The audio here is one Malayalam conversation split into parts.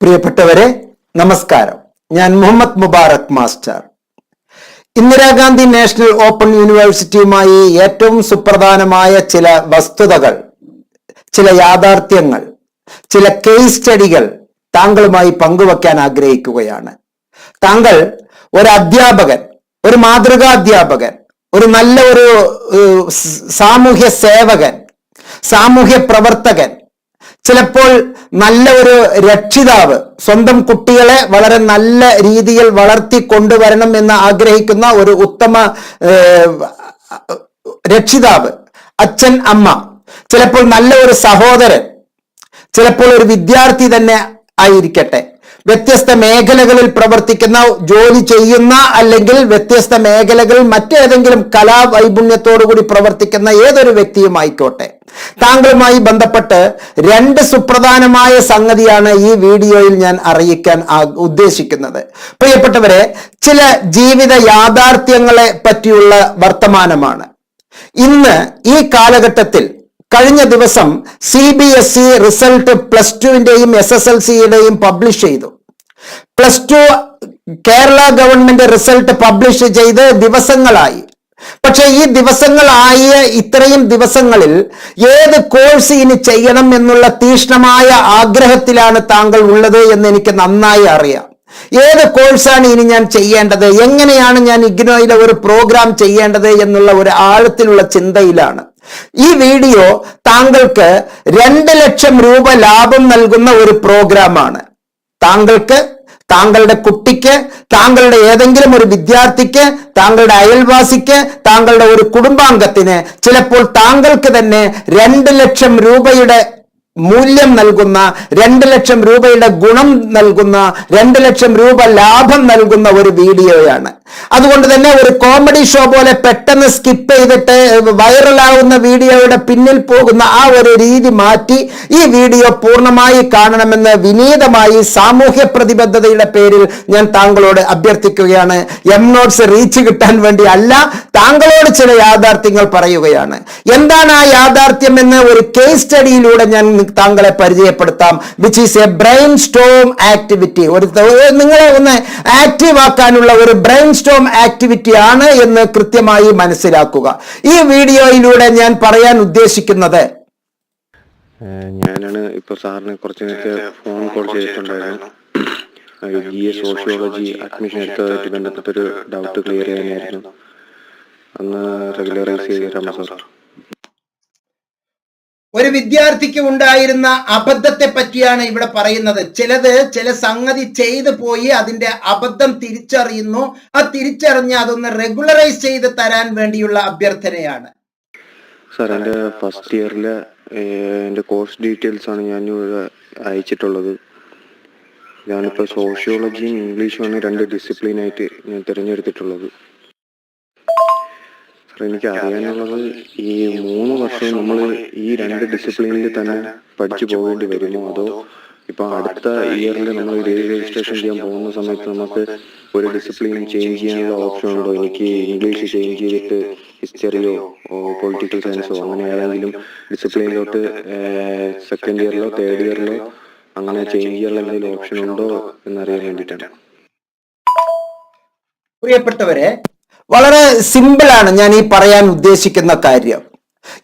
പ്രിയപ്പെട്ടവരെ നമസ്കാരം. ഞാൻ Muhammad Mubarak master. Indira Gandhi national open യൂണിവേഴ്സിറ്റിയുമായി ഏറ്റവും സുപ്രധാനമായ ചില വസ്തുതകൾ ചില യാഥാർത്ഥ്യങ്ങൾ ചില കേസ് സ്റ്റഡികൾ താങ്കളുമായി പങ്കുവെക്കാൻ ആഗ്രഹിക്കുകയാണ്. താങ്കൾ ഒരു അധ്യാപകൻ ഒരു മാതൃകാ അധ്യാപകൻ ഒരു നല്ല ഒരു സാമൂഹ്യ സേവകൻ സാമൂഹ്യ പ്രവർത്തകൻ ചിലപ്പോൾ നല്ല ഒരു രക്ഷിതാവ് സ്വന്തം കുട്ടികളെ വളരെ നല്ല രീതിയിൽ വളർത്തി കൊണ്ടുവരണം എന്ന് ആഗ്രഹിക്കുന്ന ഒരു ഉത്തമ രക്ഷിതാവ് അച്ഛൻ അമ്മ. ചിലപ്പോൾ നല്ല ഒരു സഹോദരൻ ചിലപ്പോൾ ഒരു വിദ്യാർത്ഥി തന്നെ ആയിരിക്കട്ടെ. വ്യത്യസ്ത മേഖലകളിൽ പ്രവർത്തിക്കുന്ന ജോലി ചെയ്യുന്ന അല്ലെങ്കിൽ വ്യത്യസ്ത മേഖലകളിൽ മറ്റേതെങ്കിലും കലാവൈപുണ്യത്തോടു കൂടി പ്രവർത്തിക്കുന്ന ഏതൊരു വ്യക്തിയും ആയിക്കോട്ടെ താങ്കളുമായി ബന്ധപ്പെട്ട് രണ്ട് സുപ്രധാനമായ സംഗതിയാണ് ഈ വീഡിയോയിൽ ഞാൻ അറിയിക്കാൻ ഉദ്ദേശിക്കുന്നത്. പ്രിയപ്പെട്ടവരെ ചില ജീവിത യാഥാർത്ഥ്യങ്ങളെ പറ്റിയുള്ള വർത്തമാനമാണ്. ഇന്ന് ഈ കാലഘട്ടത്തിൽ കഴിഞ്ഞ ദിവസം C B S E result plus ടുവിന്റെയും S S L സിയുടെയും പബ്ലിഷ് ചെയ്തു. Plus two Kerala government result publish ചെയ്ത് ദിവസങ്ങളായി. പക്ഷെ ഈ ദിവസങ്ങളായ ഇത്രയും ദിവസങ്ങളിൽ ഏത് കോഴ്സ് ഇനി ചെയ്യണം എന്നുള്ള തീഷ്ണമായ ആഗ്രഹത്തിലാണ് താങ്കൾ ഉള്ളത് എന്ന് എനിക്ക് നന്നായി അറിയാം. ഏത് കോഴ്സാണ് ഇനി ഞാൻ ചെയ്യേണ്ടത്? എങ്ങനെയാണ് ഞാൻ ഇഗ്നോയിലെ ഒരു പ്രോഗ്രാം ചെയ്യേണ്ടത് എന്നുള്ള ഒരു ആഴത്തിലുള്ള ചിന്തയിലാണ്. ഈ വീഡിയോ താങ്കൾക്ക് രണ്ട് ലക്ഷം രൂപ ലാഭം നൽകുന്ന ഒരു പ്രോഗ്രാമാണ്. താങ്കൾക്ക് താങ്കളുടെ കുട്ടിക്ക് താങ്കളുടെ ഏതെങ്കിലും ഒരു വിദ്യാർത്ഥിക്ക് താങ്കളുടെ അയൽവാസിക്ക് താങ്കളുടെ ഒരു കുടുംബാംഗത്തിന് ചിലപ്പോൾ താങ്കൾക്ക് തന്നെ രണ്ട് ലക്ഷം രൂപയുടെ മൂല്യം നൽകുന്ന രണ്ട് ലക്ഷം രൂപയുടെ ഗുണം നൽകുന്ന രണ്ട് ലക്ഷം രൂപ ലാഭം നൽകുന്ന ഒരു വീഡിയോയാണ്. അതുകൊണ്ട് തന്നെ ഒരു കോമഡി ഷോ പോലെ പെട്ടെന്ന് സ്കിപ്പ് ചെയ്തിട്ട് വൈറലാവുന്ന വീഡിയോയുടെ പിന്നിൽ പോകുന്ന ആ ഒരു രീതി മാറ്റി ഈ വീഡിയോ പൂർണമായി കാണണമെന്ന് വിനീതമായി സാമൂഹ്യ പ്രതിബദ്ധതയുടെ പേരിൽ ഞാൻ താങ്കളോട് അഭ്യർത്ഥിക്കുകയാണ്. എം നോട്ട്സ് റീച്ച് കിട്ടാൻ വേണ്ടി അല്ല താങ്കളോട് ചില യാഥാർത്ഥ്യങ്ങൾ പറയുകയാണ്. എന്താണ് ആ യാഥാർത്ഥ്യം എന്ന് ഒരു കേസ് സ്റ്റഡിയിലൂടെ ഞാൻ താങ്കളെ പരിചയപ്പെടുത്താം which is a brain storm activity ഒരു നിങ്ങളെ ഒന്ന് ആക്റ്റീവ് ആക്കാനുള്ള ഒരു ബ്രെയിൻ സ്റ്റോം ആക്ടിവിറ്റി ആണ് എന്ന് കൃത്യമായി മനസ്സിലാക്കുക. ഈ വീഡിയോയിലൂടെ ഞാൻ പറയാൻ ഉദ്ദേശിക്കുന്നത് ഞാനാണ് ഇപ്പൊ സാറിന് കുറച്ച് നേരത്തെ ഫോൺ കോൾ ചെയ്തിട്ടുണ്ടായിരുന്നു. സോഷ്യോളജി അഡ്മിഷൻ എടുത്തതായിട്ട് ബന്ധപ്പെട്ടൊരു ഡൗട്ട് ക്ലിയർ ചെയ്യാനായിരുന്നു. അന്ന് റെഗുലറൈസ് ചെയ്ത് തരാമോ സാർ? ഒരു വിദ്യാർത്ഥിക്ക് ഉണ്ടായിരുന്ന അബദ്ധത്തെ പറ്റിയാണ് ഇവിടെ പറയുന്നത്. ചിലത് ചില സംഗതി ചെയ്തു പോയി അതിന്റെ അബദ്ധം തിരിച്ചറിയുന്നു. ആ തിരിച്ചറിഞ്ഞ് അതൊന്ന് റെഗുലറൈസ് ചെയ്ത് തരാൻ വേണ്ടിയുള്ള അഭ്യർത്ഥനയാണ്. സാർ എന്റെ ഫസ്റ്റ് ഇയറിലെ എന്റെ കോഴ്സ് ഡീറ്റെയിൽസ് ആണ് ഞാൻ അയച്ചിട്ടുള്ളത്. ഞാനിപ്പോൾ സോഷ്യോളജിയും ഇംഗ്ലീഷുമാണ് രണ്ട് ഡിസിപ്ലിനായിട്ട് ഞാൻ തിരഞ്ഞെടുത്തിട്ടുള്ളത്. എനിക്ക് അറിയാനുള്ളത് ഈ മൂന്ന് വർഷം നമ്മൾ ഈ രണ്ട് ഡിസിപ്ലിനിൽ തന്നെ പഠിച്ചു പോകേണ്ടി വരുമോ? അതോ ഇപ്പൊ അടുത്ത ഇയറിൽ നമ്മൾ രജിസ്ട്രേഷൻ ചെയ്യാൻ പോകുന്ന സമയത്ത് നമുക്ക് ഒരു ഡിസിപ്ലിൻ ചേഞ്ച് ചെയ്യാനുള്ള ഓപ്ഷൻ ഉണ്ടോ? എനിക്ക് ഇംഗ്ലീഷ് ചേഞ്ച് ചെയ്തിട്ട് ഹിസ്റ്ററിയോ പൊളിറ്റിക്കൽ സയൻസോ അങ്ങനെ ഏതെങ്കിലും ഡിസിപ്ലിനിലോട്ട് സെക്കൻഡ് ഇയറിലോ തേർഡ് ഇയറിലോ അങ്ങനെ ചേഞ്ച് ചെയ്യാനുള്ള എന്തെങ്കിലും ഓപ്ഷൻ ഉണ്ടോ എന്നറിയാൻ വേണ്ടിയിട്ടാണ്. പ്രിയപ്പെട്ടവരെ വളരെ സിമ്പിളാണ് ഞാൻ ഈ പറയാൻ ഉദ്ദേശിക്കുന്ന കാര്യം.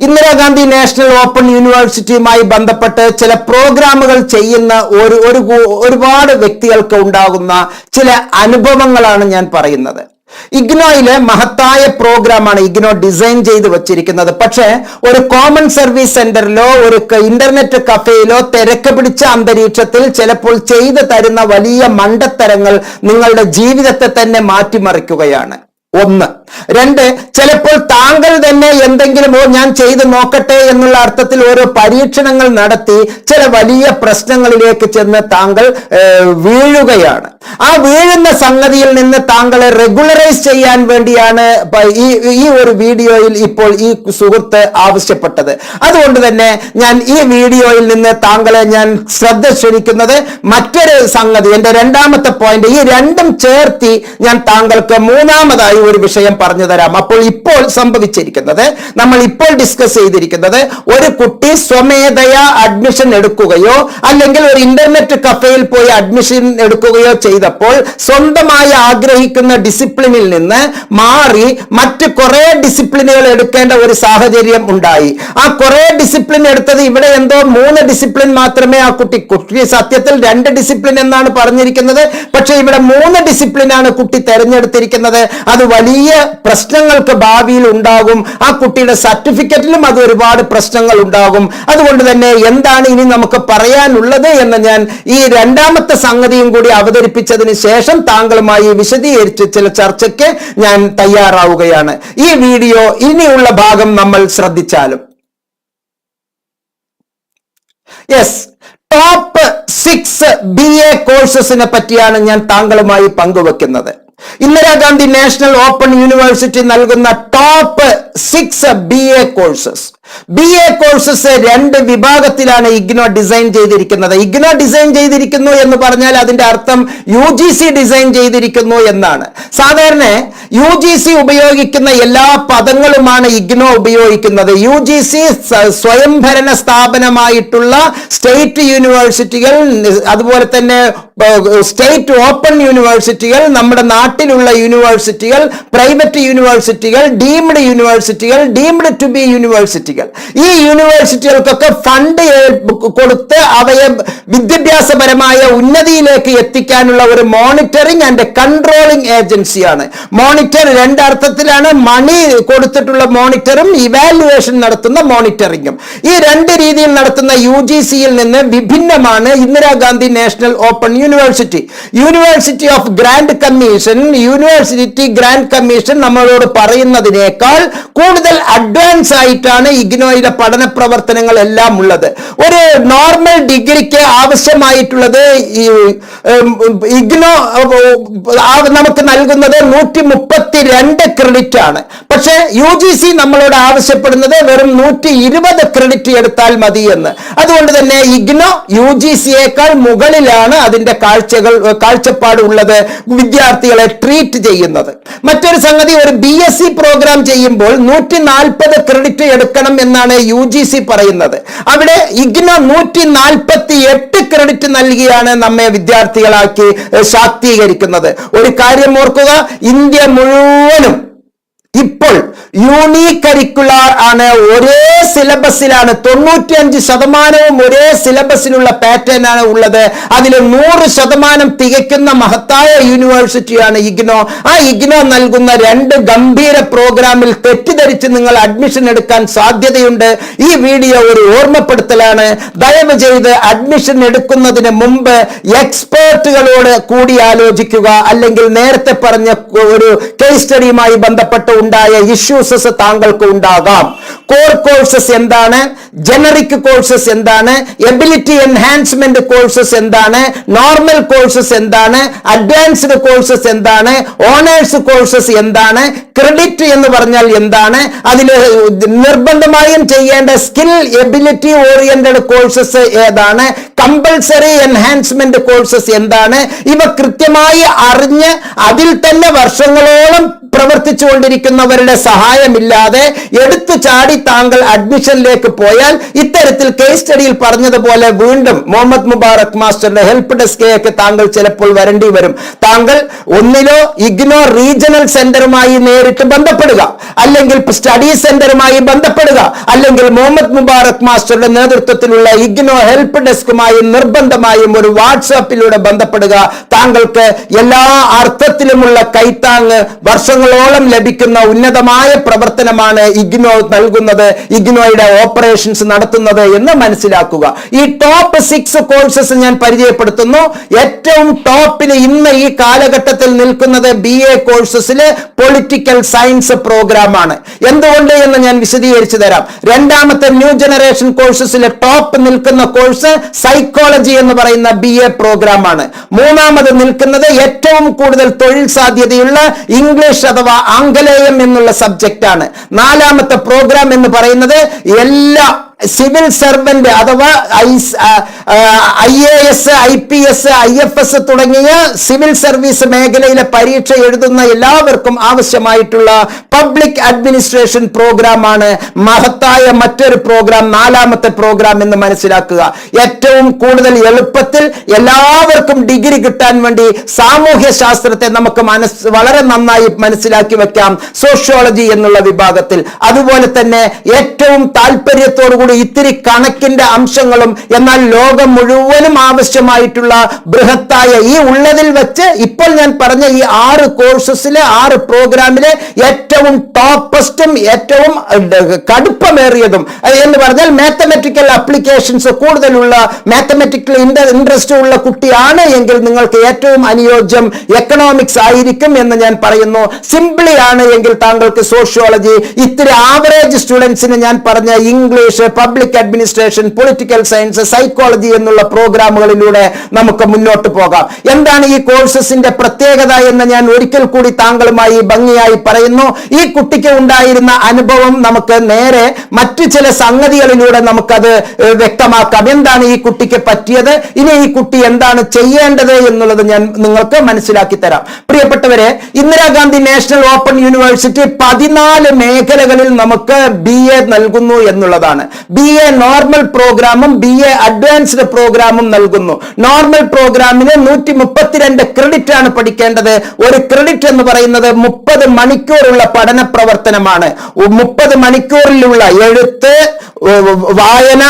ഇന്ദിരാഗാന്ധി നാഷണൽ ഓപ്പൺ യൂണിവേഴ്സിറ്റിയുമായി ബന്ധപ്പെട്ട് ചില പ്രോഗ്രാമുകൾ ചെയ്യുന്ന ഒരു ഒരു ഒരുപാട് വ്യക്തികൾക്ക് ഉണ്ടാകുന്ന ചില അനുഭവങ്ങളാണ് ഞാൻ പറയുന്നത്. ഇഗ്നോയിലെ മഹത്തായ പ്രോഗ്രാമാണ് ഇഗ്നോ ഡിസൈൻ ചെയ്ത് വച്ചിരിക്കുന്നത്. പക്ഷേ ഒരു കോമൺ സർവീസ് സെന്ററിലോ ഒരു ഇന്റർനെറ്റ് കഫേയിലോ തിരക്ക് പിടിച്ച അന്തരീക്ഷത്തിൽ ചിലപ്പോൾ ചെയ്തു തരുന്ന വലിയ മണ്ടത്തരങ്ങൾ നിങ്ങളുടെ ജീവിതത്തെ തന്നെ മാറ്റിമറിക്കുകയാണ്. ഒന്ന്. രണ്ട് ചിലപ്പോൾ താങ്കൾ തന്നെ എന്തെങ്കിലും ഞാൻ ചെയ്ത് നോക്കട്ടെ എന്നുള്ള അർത്ഥത്തിൽ ഓരോ പരീക്ഷണങ്ങൾ നടത്തി ചില വലിയ പ്രശ്നങ്ങളിലേക്ക് ചെന്ന് താങ്കൾ വീഴുകയാണ്. ആ വീഴുന്ന സംഗതിയിൽ നിന്ന് താങ്കളെ റെഗുലറൈസ് ചെയ്യാൻ വേണ്ടിയാണ് ഈ ഈ ഒരു വീഡിയോയിൽ ഇപ്പോൾ ഈ സുഹൃത്ത് ആവശ്യപ്പെട്ടത്. അതുകൊണ്ട് തന്നെ ഞാൻ ഈ വീഡിയോയിൽ നിന്ന് താങ്കളെ ഞാൻ ശ്രദ്ധ ക്ഷണിക്കുന്നത് മറ്റൊരു സംഗതി. എന്റെ രണ്ടാമത്തെ പോയിന്റ് ഈ രണ്ടും ചേർത്തി ഞാൻ താങ്കൾക്ക് മൂന്നാമതായി ഒരു വിഷയം പറഞ്ഞു തരാം. അപ്പോൾ ഇപ്പോൾ സംഭവിച്ചിരിക്കുന്നത് നമ്മൾ ഇപ്പോൾ ഡിസ്കസ് ചെയ്തിരിക്കുന്നത് ഒരു കുട്ടി സ്വമേധയാ അഡ്മിഷൻ എടുക്കുകയോ അല്ലെങ്കിൽ ഒരു ഇന്റർനെറ്റ് കഫേയിൽ പോയി അഡ്മിഷൻ എടുക്കുകയോ ചെയ്തപ്പോൾ സ്വന്തമായി ആഗ്രഹിക്കുന്ന ഡിസിപ്ലിനിൽ നിന്ന് മാറി മറ്റ് കുറെ ഡിസിപ്ലിനുകൾ എടുക്കേണ്ട ഒരു സാഹചര്യം ഉണ്ടായി. ആ കുറെ ഡിസിപ്ലിൻ എടുത്തത് ഇവിടെ എന്തോ മൂന്ന് ഡിസിപ്ലിൻ മാത്രമേ ആ കുട്ടി കുട്ടി സത്യത്തിൽ രണ്ട് ഡിസിപ്ലിൻ എന്നാണ് പറഞ്ഞിരിക്കുന്നത്. പക്ഷേ ഇവിടെ മൂന്ന് ഡിസിപ്ലിൻ ആണ് കുട്ടി തെരഞ്ഞെടുത്തിരിക്കുന്നത്. അത് വലിയ പ്രശ്നങ്ങൾക്ക് ഭാവിയിൽ ഉണ്ടാകും. ആ കുട്ടിയുടെ സർട്ടിഫിക്കറ്റിലും അത് ഒരുപാട് പ്രശ്നങ്ങൾ ഉണ്ടാകും. അതുകൊണ്ട് തന്നെ എന്താണ് ഇനി നമുക്ക് പറയാനുള്ളത് എന്ന് ഞാൻ ഈ രണ്ടാമത്തെ സംഗതിയും കൂടി അവതരിപ്പിച്ചതിന് ശേഷം താങ്കളുമായി വിശദീകരിച്ച് ചില ചർച്ചയ്ക്ക് ഞാൻ തയ്യാറാവുകയാണ്. ഈ വീഡിയോ ഇനിയുള്ള ഭാഗം നമ്മൾ ശ്രദ്ധിച്ചാലും. Yes top six B A കോഴ്സസിനെ പറ്റിയാണ് ഞാൻ താങ്കളുമായി പങ്കുവെക്കുന്നത്. ഇന്ദിരാഗാന്ധി നാഷണൽ ഓപ്പൺ യൂണിവേഴ്സിറ്റി നൽകുന്ന top six B A courses. B A courses രണ്ട് വിഭാഗത്തിലാണ് ഇഗ്നോ ഡിസൈൻ ചെയ്തിരിക്കുന്നത്. ഇഗ്നോ ഡിസൈൻ ചെയ്തിരിക്കുന്നു എന്ന് പറഞ്ഞാൽ അതിന്റെ അർത്ഥം യു ജി സി ഡിസൈൻ ചെയ്തിരിക്കുന്നു എന്നാണ്. സാധാരണ യു ജി സി ഉപയോഗിക്കുന്ന എല്ലാ പദങ്ങളുമാണ് ഇഗ്നോ ഉപയോഗിക്കുന്നത്. യു ജി സി സ്വയംഭരണ സ്ഥാപനമായിട്ടുള്ള സ്റ്റേറ്റ് യൂണിവേഴ്സിറ്റികൾ അതുപോലെ തന്നെ സ്റ്റേറ്റ് ഓപ്പൺ യൂണിവേഴ്സിറ്റികൾ നമ്മുടെ നാട്ടിലുള്ള യൂണിവേഴ്സിറ്റികൾ പ്രൈവറ്റ് യൂണിവേഴ്സിറ്റികൾ ഡീംഡ് യൂണിവേഴ്സിറ്റികൾ ഡീംഡ് ടു ബി യൂണിവേഴ്സിറ്റികൾ ഈ യൂണിവേഴ്സിറ്റികൾക്കൊക്കെ ഫണ്ട് കൊടുത്ത് അവയെ വിദ്യാഭ്യാസപരമായ ഉന്നതിയിലേക്ക് എത്തിക്കാനുള്ള ഒരു മോണിറ്ററിംഗ് ആൻഡ് കൺട്രോളിംഗ് ഏജൻസിയാണ് മോണിറ്റർ രണ്ടർത്ഥത്തിലാണ് മണി കൊടുത്തിട്ടുള്ള മോണിറ്ററും ഇവാലുവേഷൻ നടത്തുന്ന മോണിറ്ററിംഗും ഈ രണ്ട് രീതിയിൽ നടത്തുന്ന യു ജി സിയിൽ നിന്ന് വിഭിന്നമാണ് Indira Gandhi national open university. University of grand commission university grand commission നമ്മളോട് പറയുന്നതിനേക്കാൾ കൂടുതൽ അഡ്വാൻസ് ആയിട്ടാണ് ഇഗ്നോയുടെ പഠന പ്രവർത്തനങ്ങൾ എല്ലാം ഉള്ളത്. ഒരു നോർമൽ ഡിഗ്രിക്ക് ആവശ്യമായിട്ടുള്ളത് ഈ ഇഗ്നോ നമുക്ക് നൽകുന്നത് നൂറ്റി മുപ്പത്തി രണ്ട് ക്രെഡിറ്റ് ആണ്. പക്ഷേ യു ജി സി നമ്മളോട് ആവശ്യപ്പെടുന്നത് വെറും നൂറ്റി ഇരുപത് ക്രെഡിറ്റ് എടുത്താൽ മതി എന്ന്. അതുകൊണ്ട് തന്നെ ഇഗ്നോ യു ജി സിയേക്കാൾ മുകളിലാണ് അതിന്റെ കാഴ്ചകൾ കാഴ്ചപ്പാട് ഉള്ളത് വിദ്യാർത്ഥികളെ ട്രീറ്റ് ചെയ്യുന്നത്. മറ്റൊരു സംഗതി ഒരു ബി എസ് സി പ്രോഗ്രാം ചെയ്യുമ്പോൾ നൂറ്റി നാൽപ്പത് ക്രെഡിറ്റ് എടുക്കണം എന്നാണ് യു ജി സി പറയുന്നത്. അവിടെ ഇഗ്ന നൂറ്റി നാൽപ്പത്തി എട്ട് ക്രെഡിറ്റ് നൽകിയാണ് നമ്മെ വിദ്യാർത്ഥികളാക്കി ശാക്തീകരിക്കുന്നത്. ഒരു കാര്യം ഓർക്കുക ഇന്ത്യ മുഴുവനും ഇപ്പോൾ യൂണികരിക്കുലാർ ആണ്. ഒരേ സിലബസിലാണ് തൊണ്ണൂറ്റിയഞ്ച് ശതമാനവും ഒരേ സിലബസിലുള്ള പാറ്റേൺ ആണ് ഉള്ളത്. അതിൽ നൂറ് ശതമാനം തികയ്ക്കുന്ന മഹത്തായ യൂണിവേഴ്സിറ്റിയാണ് ഇഗ്നോ. ആ ഇഗ്നോ നൽകുന്ന രണ്ട് ഗംഭീര പ്രോഗ്രാമിൽ തെറ്റിദ്ധരിച്ച് നിങ്ങൾ അഡ്മിഷൻ എടുക്കാൻ സാധ്യതയുണ്ട്. ഈ വീഡിയോ ഒരു ഓർമ്മപ്പെടുത്തലാണ്. ദയവ് ചെയ്ത് അഡ്മിഷൻ എടുക്കുന്നതിന് മുമ്പ് എക്സ്പേർട്ടുകളോട് കൂടി ആലോചിക്കുക. അല്ലെങ്കിൽ നേരത്തെ പറഞ്ഞ ഒരു കേസ് സ്റ്റഡിയുമായി ബന്ധപ്പെട്ട് ഉണ്ടായ ഇഷ്യൂസസ് താങ്കൾക്ക് ഉണ്ടാകാം. കോർ കോഴ്സസ് എന്താണ്? ജനറിക് കോഴ്സസ് എന്താണ്? എബിലിറ്റി എൻഹാൻസ്മെന്റ് കോഴ്സസ് എന്താണ്? നോർമൽ കോഴ്സസ് എന്താണ്? അഡ്വാൻസ്ഡ് കോഴ്സസ് എന്താണ്? ഓണേഴ്സ് കോഴ്സസ് എന്താണ്? ക്രെഡിറ്റ് എന്ന് പറഞ്ഞാൽ എന്താണ്? അതിൽ നിർബന്ധമായും ചെയ്യേണ്ട സ്കിൽ എബിലിറ്റി ഓറിയന്റഡ് കോഴ്സസ് ഏതാണ്? കമ്പൽസറി എൻഹാൻസ്മെന്റ് കോഴ്സസ് എന്താണ്? ഇവ കൃത്യമായി അറിഞ്ഞ് അതിൽ തന്നെ വർഷങ്ങളോളം പ്രവർത്തിച്ചുകൊണ്ടിരിക്കുന്നവരുടെ സഹായമില്ലാതെ എടുത്തു ചാടി താങ്കൾ അഡ്മിഷനിലേക്ക് പോയാൽ ഇത്തരത്തിൽ കേസ് സ്റ്റഡിയിൽ പറഞ്ഞതുപോലെ വീണ്ടും മുഹമ്മദ് മുബാറക് മാസ്റ്ററിന്റെ ഹെൽപ്പ് ഡെസ്കിലേക്ക് താങ്കൾ ചിലപ്പോൾ വരേണ്ടി വരും. താങ്കൾ ഒന്നിലോ ഇഗ്നോ റീജിയണൽ സെന്ററുമായി നേരിട്ട് ബന്ധപ്പെടുക. അല്ലെങ്കിൽ സ്റ്റഡി സെന്ററുമായി ബന്ധപ്പെടുക. അല്ലെങ്കിൽ മുഹമ്മദ് മുബാറക് മാസ്റ്ററുടെ നേതൃത്വത്തിലുള്ള ഇഗ്നോ ഹെൽപ്പ് ഡെസ്കുമായി നിർബന്ധമായും ഒരു വാട്സാപ്പിലൂടെ ബന്ധപ്പെടുക. താങ്കൾക്ക് എല്ലാ അർത്ഥത്തിലുമുള്ള കൈത്താങ് വർഷങ്ങളോളം ലഭിക്കുന്ന ഉന്നതമായ പ്രവർത്തനമാണ് ഇഗ്നോ നൽകുന്നത് ഇഗ്നോയുടെ ഓപ്പറേഷൻസ് നടത്തുന്നത് എന്ന് മനസ്സിലാക്കുക. ഈ ടോപ്പ് സിക്സ് കോഴ്സസ് ഞാൻ പരിചയപ്പെടുത്തുന്നു. ഏറ്റവും ടോപ്പിൽ ഇന്ന് ഈ കാലഘട്ടത്തിൽ നിൽക്കുന്നത് ബി എ കോഴ്സസിൽ പൊളിറ്റിക്കൽ സയൻസ് പ്രോഗ്രാം ആണ്. എന്തുകൊണ്ട് എന്ന് ഞാൻ വിശദീകരിച്ചു തരാം. രണ്ടാമത്തെ ന്യൂ ജനറേഷൻ കോഴ്സസിലെ ടോപ്പ് നിൽക്കുന്ന കോഴ്സ് സൈക്കോളജി എന്ന് പറയുന്ന ബി എ പ്രോഗ്രാം ആണ്. മൂന്നാമത് നിൽക്കുന്നത് ഏറ്റവും കൂടുതൽ തൊഴിൽ സാധ്യതയുള്ള ഇംഗ്ലീഷ് അഥവാ ആംഗലേയം എന്നുള്ള സബ്ജക്റ്റാണ് നാലാമത്തെ പ്രോഗ്രാം എന്ന് പറയുന്നത് എല്ലാ സിവിൽ സർവന്റ് അഥവാ I A S I P S I F S തുടങ്ങിയ സിവിൽ സർവീസ് മേഖലയിലെ പരീക്ഷ എഴുതുന്ന എല്ലാവർക്കും ആവശ്യമായിട്ടുള്ള പബ്ലിക് അഡ്മിനിസ്ട്രേഷൻ പ്രോഗ്രാമാണ് മഹത്തായ മറ്റൊരു പ്രോഗ്രാം നാലാമത്തെ പ്രോഗ്രാം എന്ന് മനസ്സിലാക്കുക. ഏറ്റവും കൂടുതൽ എളുപ്പത്തിൽ എല്ലാവർക്കും ഡിഗ്രി കിട്ടാൻ വേണ്ടി സാമൂഹ്യ ശാസ്ത്രത്തെ നമുക്ക് മനസ് വളരെ നന്നായി മനസ്സിലാക്കി വെക്കാം. സോഷ്യോളജി എന്നുള്ള വിഭാഗത്തിൽ. അതുപോലെ തന്നെ ഏറ്റവും താല്പര്യത്തോടു കൂടി ഇത്തിരി കണക്കിന്റെ അംശങ്ങളും എന്നാൽ ലോകം മുഴുവനും ആവശ്യമായിട്ടുള്ള ബൃഹത്തായ ഈ ഉള്ളതിൽ വെച്ച് ഇപ്പോൾ ഞാൻ പറഞ്ഞ ഈ ആറ് കോഴ്സസിലെ ആറ് പ്രോഗ്രാമിലെ ഏറ്റവും ടോപ്പസ്റ്റും ഏറ്റവും കടുപ്പമേറിയതും എന്ന് പറഞ്ഞാൽ മാത്തമെറ്റിക്കൽ അപ്ലിക്കേഷൻസ് കൂടുതലുള്ള മാത്തമെറ്റിക്കൽ ഇൻട്രസ്റ്റ് ഉള്ള കുട്ടിയാണ് എങ്കിൽ നിങ്ങൾക്ക് ഏറ്റവും അനുയോജ്യം എക്കണോമിക്സ് ആയിരിക്കും എന്ന് ഞാൻ പറയുന്നു. സിംപ്ലി ആണ് എങ്കിൽ താങ്കൾക്ക് സോഷ്യോളജി ഇത്തിരി ആവറേജ് സ്റ്റുഡൻസിന് ഞാൻ പറഞ്ഞ English public administration political science psychology എന്നുള്ള പ്രോഗ്രാമുകളിലൂടെ നമുക്ക് മുന്നോട്ട് പോകാം. എന്താണ് ഈ കോഴ്സസിന്റെ പ്രത്യേകത എന്ന് ഞാൻ ഒരിക്കൽ കൂടി താങ്കളുമായി ഭംഗിയായി പറയുന്നു. ഈ കുട്ടിക്ക് ഉണ്ടായിരുന്ന അനുഭവം നമുക്ക് നേരെ മറ്റു ചില സംഗതികളിലൂടെ നമുക്കത് വ്യക്തമാക്കാം. എന്താണ് ഈ കുട്ടിക്ക് പറ്റിയത്? ഇനി ഈ കുട്ടി എന്താണ് ചെയ്യേണ്ടത് എന്നുള്ളത് ഞാൻ നിങ്ങൾക്ക് മനസ്സിലാക്കി തരാം. പ്രിയപ്പെട്ടവരെ ഇന്ദിരാഗാന്ധി നാഷണൽ ഓപ്പൺ യൂണിവേഴ്സിറ്റി പതിനാല് മേഖലകളിൽ നമുക്ക് ബി എ നൽകുന്നു എന്നുള്ളതാണ്. ബി എ നോർമൽ പ്രോഗ്രാമും ബി എ അഡ്വാൻസ്ഡ് പ്രോഗ്രാമും നൽകുന്നു. നോർമൽ പ്രോഗ്രാമിന് നൂറ്റി മുപ്പത്തിരണ്ട് ക്രെഡിറ്റ് ആണ് പഠിക്കേണ്ടത്. ഒരു ക്രെഡിറ്റ് എന്ന് പറയുന്നത് മുപ്പത് മണിക്കൂറുള്ള പഠന പ്രവർത്തനമാണ്. മുപ്പത് മണിക്കൂറിലുള്ള എഴുത്ത് വായന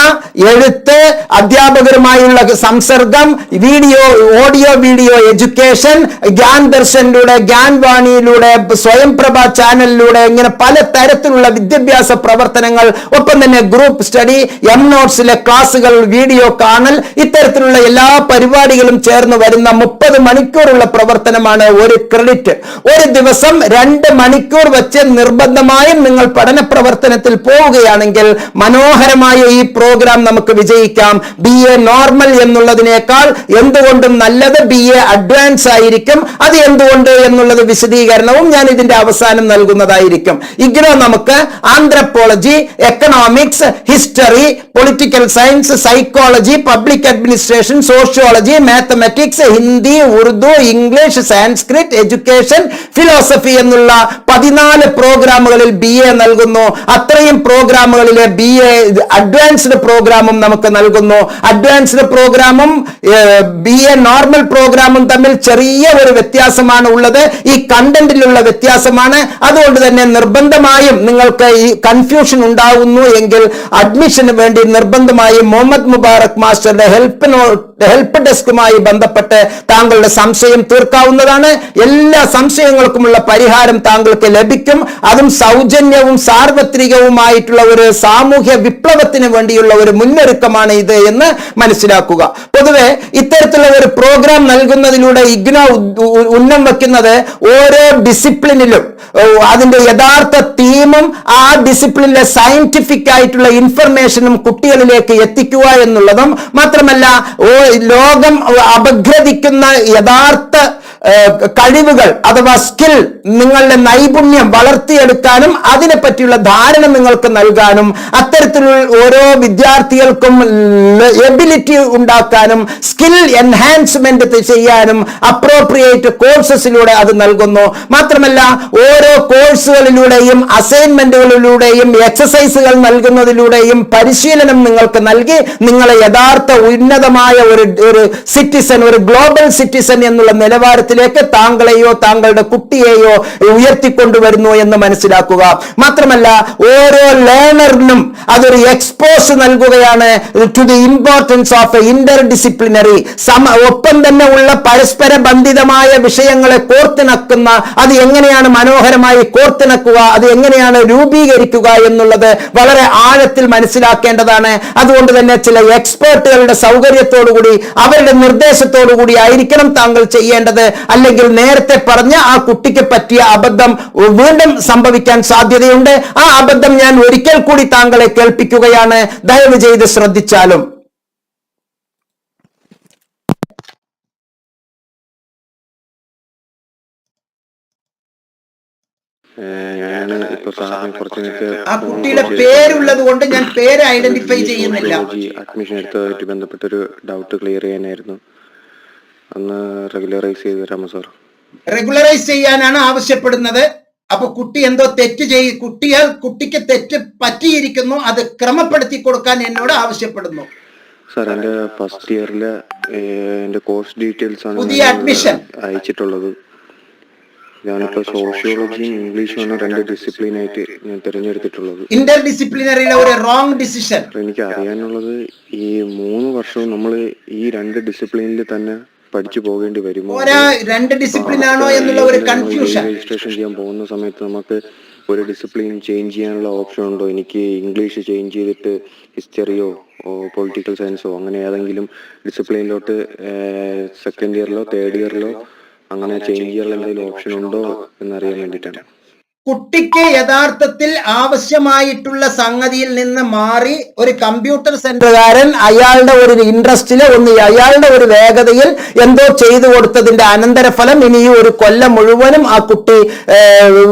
എഴുത്ത് അധ്യാപകരുമായുള്ള സംസർഗം video audio video education Gyan ദർശനിലൂടെ Gyan വാണിയിലൂടെ സ്വയംപ്രഭ ചാനലിലൂടെ ഇങ്ങനെ പല തരത്തിലുള്ള വിദ്യാഭ്യാസ പ്രവർത്തനങ്ങൾ ഒപ്പം തന്നെ ഗ്രൂപ്പ് സ്റ്റഡി എം നോട്ട്സിലെ ക്ലാസ്സുകൾ വീഡിയോ കാണൽ ഇത്തരത്തിലുള്ള എല്ലാ പരിപാടികളും ചേർന്ന് വരുന്ന മുപ്പത് മണിക്കൂറുള്ള പ്രവർത്തനമാണ് ഒരു ക്രെഡിറ്റ് ഒരു ദിവസം രണ്ട് മണിക്കൂർ വെച്ച് നിർബന്ധമായും നിങ്ങൾ പഠന പ്രവർത്തനത്തിൽ പോവുകയാണെങ്കിൽ മനോഹരമായ ഈ പ്രോഗ്രാം നമുക്ക് വിജയിക്കാം. ബി എ നോർമൽ എന്നുള്ളതിനേക്കാൾ എന്തുകൊണ്ടും നല്ലത് ബി എ അഡ്വാൻസ് ആയിരിക്കും. അത് എന്തുകൊണ്ട് എന്നുള്ളത് വിശദീകരണവും ഞാൻ ഇതിന്റെ അവസാനം നൽകുന്നതായിരിക്കും. ഇഗ്നോ നമുക്ക് anthropology economics history political science psychology public administration sociology mathematics Hindi Urdu English Sanskrit education philosophy എന്നുള്ള പതിനാല് പ്രോഗ്രാമുകളിൽ ബി എ നൽകുന്നു. അത്രയും പ്രോഗ്രാമുകളിലെ ബി എ അഡ്വാൻസ്ഡ് പ്രോഗ്രാമും നമുക്ക് നൽകുന്നു. അഡ്വാൻസ്ഡ് പ്രോഗ്രാമും ബി എ നോർമൽ പ്രോഗ്രാമും തമ്മിൽ ചെറിയ ഒരു വ്യത്യാസമാണ് ഉള്ളത്. ഈ കണ്ടന്റിലുള്ള വ്യത്യാസമാണ്. അതുകൊണ്ട് തന്നെ നിർബന്ധമായും നിങ്ങൾക്ക് ഈ കൺഫ്യൂഷൻ ഉണ്ടാകുന്നു എങ്കിൽ അഡ്മിഷന് വേണ്ടി നിർബന്ധമായി മുഹമ്മദ് മുബാറക് മാസ്റ്ററുടെ ഹെൽപ്പിനോ ഹെൽപ്പ് ഡെസ്കുമായി ബന്ധപ്പെട്ട് താങ്കളുടെ സംശയം തീർക്കാവുന്നതാണ്. എല്ലാ സംശയങ്ങൾക്കുമുള്ള പരിഹാരം താങ്കൾക്ക് ലഭിക്കും. അതും സൗജന്യവും സാർവത്രികവുമായിട്ടുള്ള ഒരു സാമൂഹ്യ വിപ്ലവത്തിന് വേണ്ടിയുള്ള ഒരു മുന്നൊരുക്കമാണ് ഇത് എന്ന് മനസ്സിലാക്കുക. പൊതുവെ ഇത്തരത്തിലുള്ള ഒരു പ്രോഗ്രാം നൽകുന്നതിലൂടെ ഇഗ്നോ ഉന്നം വെക്കുന്നത് ഓരോ ഡിസിപ്ലിനിലും അതിന്റെ യഥാർത്ഥ തീമും ആ ഡിസിപ്ലിനിലെ സയന്റിഫിക് ആയിട്ടുള്ള ഇൻഫർമേഷനും കുട്ടികളിലേക്ക് എത്തിക്കുക എന്നുള്ളതും മാത്രമല്ല ലോകം അപഗ്രഥിക്കുന്ന യഥാർത്ഥ കഴിവുകൾ അഥവാ സ്കിൽ നിങ്ങളുടെ നൈപുണ്യം വളർത്തിയെടുക്കാനും അതിനെ പറ്റിയുള്ള ധാരണ നിങ്ങൾക്ക് നൽകാനും അത്തരത്തിലുള്ള ഓരോ വിദ്യാർത്ഥികൾക്കും എബിലിറ്റി ഉണ്ടാക്കാനും സ്കിൽ എൻഹാൻസ്മെന്റ് ചെയ്യാനും അപ്രോപ്രിയേറ്റ് കോഴ്സസിലൂടെ അത് നൽകുന്നു. മാത്രമല്ല ഓരോ കോഴ്സുകളിലൂടെയും അസൈൻമെന്റുകളിലൂടെയും എക്സസൈസുകൾ നൽകുന്നതിലൂടെയും പരിശീലനം നിങ്ങൾക്ക് നൽകി നിങ്ങളെ യഥാർത്ഥ ഉന്നതമായ ഒരു ഒരു സിറ്റിസൺ ഒരു ഗ്ലോബൽ സിറ്റിസൺ എന്നുള്ള നിലവാരത്തിലേക്ക് താങ്കളെയോ താങ്കളുടെ കുട്ടിയെയോ ഉയർത്തിക്കൊണ്ടുവരുന്നു എന്ന് മനസ്സിലാക്കുക. മാത്രമല്ല ഓരോ ലേണറിനും അതൊരു എക്സ്പോസ് നൽകുകയാണ് to the importance of inter disciplinary ഒപ്പം തന്നെ ഉള്ള പരസ്പര ബന്ധിതമായ വിഷയങ്ങളെ കോർത്തിണക്കുന്ന അത് എങ്ങനെയാണ് മനോഹരമായി കോർത്തിണക്കുക അത് എങ്ങനെയാണ് രൂപീകരിക്കുക എന്നുള്ളത് വളരെ ആഴത്തിൽ മനസ്സിലാക്കേണ്ടതാണ്. അതുകൊണ്ട് തന്നെ ചില എക്സ്പേർട്ടുകളുടെ സൗകര്യത്തോടുകൂടി അവരുടെ നിർദ്ദേശത്തോടുകൂടി ആയിരിക്കണം താങ്കൾ ചെയ്യേണ്ടത്. അല്ലെങ്കിൽ നേരത്തെ പറഞ്ഞ ആ കുട്ടിക്ക് പറ്റിയ അബദ്ധം വീണ്ടും സംഭവിക്കാൻ സാധ്യതയുണ്ട്. ആ അബദ്ധം ഞാൻ ഒരിക്കൽ കൂടി താങ്കളെ കേൾപ്പിക്കുകയാണ്. ദയവ് ചെയ്ത് ശ്രദ്ധിച്ചാലും. ഞാനാണ് ഇപ്പൊ സാറിന് കുറച്ച് നേരത്തെ ആ കുട്ടിയുടെ പേരുള്ളത് കൊണ്ട് ഞാൻ പേര് ഐഡന്റിഫൈ ചെയ്യുന്നില്ല. അഡ്മിഷൻ എടുത്തതായിട്ട് ബന്ധപ്പെട്ട ഒരു ഡൗട്ട് ക്ലിയർ ചെയ്യാനായിരുന്നു. അന്ന് റെഗുലറൈസ് ചെയ്ത് തരാമോ സാർ റെഗുലറൈസ് ചെയ്യാനാണ് ആവശ്യപ്പെടുന്നത്. അപ്പൊ കുട്ടി എന്തോ തെറ്റ് ചെയ് കുട്ടിയെ കുട്ടിക്ക് തെറ്റ് പറ്റിയിരിക്കുന്നു. അത് ക്രമപ്പെടുത്തി കൊടുക്കാൻ എന്നോട് ആവശ്യപ്പെടുന്നു. സാർ എന്റെ ഫസ്റ്റ് ഇയറിലെ എന്റെ കോഴ്സ് ഡീറ്റെയിൽസ് ആണ് പുതിയ അഡ്മിഷൻ. അയച്ചിട്ടുള്ളത്. ഞാനിപ്പോൾ സോഷ്യോളജിയും ഇംഗ്ലീഷുമാണ് രണ്ട് ഡിസിപ്ലിൻ ആയിട്ട് ഞാൻ തിരഞ്ഞെടുത്തിട്ടുള്ളത്. ഇന്റർ ഡിസിപ്ലിനറിയിലെ ഒരു റോങ് ഡിസിഷൻ എനിക്ക് അറിയാനുള്ളത് ഈ മൂന്ന് വർഷവും നമ്മൾ ഈ രണ്ട് ഡിസിപ്ലിനിൽ തന്നെ പഠിച്ചു പോകേണ്ടി വരുമോ? രണ്ട് ഡിസിപ്ലിൻ ആണോ എന്നുള്ള ഒരു കൺഫ്യൂഷൻ രജിസ്ട്രേഷൻ ചെയ്യാൻ പോകുന്ന സമയത്ത് നമുക്ക് ഒരു ഡിസിപ്ലിൻ ചേഞ്ച് ചെയ്യാനുള്ള ഓപ്ഷൻ ഉണ്ടോ? എനിക്ക് ഇംഗ്ലീഷ് ചേഞ്ച് ചെയ്തിട്ട് ഹിസ്റ്ററിയോ പൊളിറ്റിക്കൽ സയൻസോ അങ്ങനെ ഏതെങ്കിലും ഡിസിപ്ലിനിലോട്ട് സെക്കൻഡ് ഇയറിലോ തേർഡ് ഇയറിലോ അങ്ങനെ ചേഞ്ച് ചെയ്യാനുള്ള എന്തെങ്കിലും ഓപ്ഷൻ ഉണ്ടോ എന്നറിയാൻ വേണ്ടിയിട്ടാണ്. കുട്ടിക്ക് യഥാർത്ഥത്തിൽ ആവശ്യമായിട്ടുള്ള സംഗതിയിൽ നിന്ന് മാറി ഒരു കമ്പ്യൂട്ടർ സെന്ററുകാരൻ അയാളുടെ ഒരു ഇൻട്രസ്റ്റിൽ ഒന്ന് അയാളുടെ ഒരു വേഗതയിൽ എന്തോ ചെയ്തു കൊടുത്തതിന്റെ അനന്തരഫലം ഇനി ഒരു കൊല്ലം മുഴുവനും ആ കുട്ടി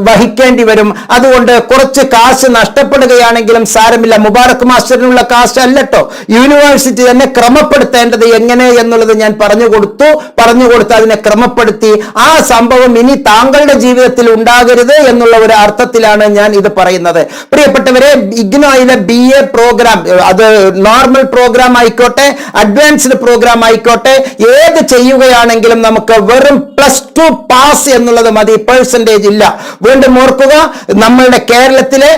വഹിക്കേണ്ടി വരും. അതുകൊണ്ട് കുറച്ച് കാശ് നഷ്ടപ്പെടുകയാണെങ്കിലും സാരമില്ല. മുബാറക് മാസ്റ്ററിനുള്ള കാശ് അല്ലട്ടോ. യൂണിവേഴ്സിറ്റി തന്നെ ക്രമപ്പെടുത്തേണ്ടത് എങ്ങനെ എന്നുള്ളത് ഞാൻ പറഞ്ഞു കൊടുത്തു. പറഞ്ഞു കൊടുത്ത് അതിനെ ക്രമപ്പെടുത്തി. ആ സംഭവം ഇനി താങ്കളുടെ ജീവിതത്തിൽ ഉണ്ടാകരുത് എന്നുള്ള ഒരു അർത്ഥത്തിലാണ് ഞാൻ ഇത് പറയുന്നത്. പ്രിയപ്പെട്ടവരെ ഇഗ്നോയിലെ ബി എ പ്രോഗ്രാം അത് നോർമൽ പ്രോഗ്രാം ആയിക്കോട്ടെ അഡ്വാൻസ്ഡ് പ്രോഗ്രാം ആയിക്കോട്ടെ ഏത് ചെയ്യുകയാണെങ്കിലും നമുക്ക് വെറും പ്ലസ് ടു പാസ് എന്നുള്ളത് മതി പേഴ്സന്റേജ് ഇല്ല. വീണ്ടും ഓർക്കുക നമ്മളുടെ കേരളത്തിലെ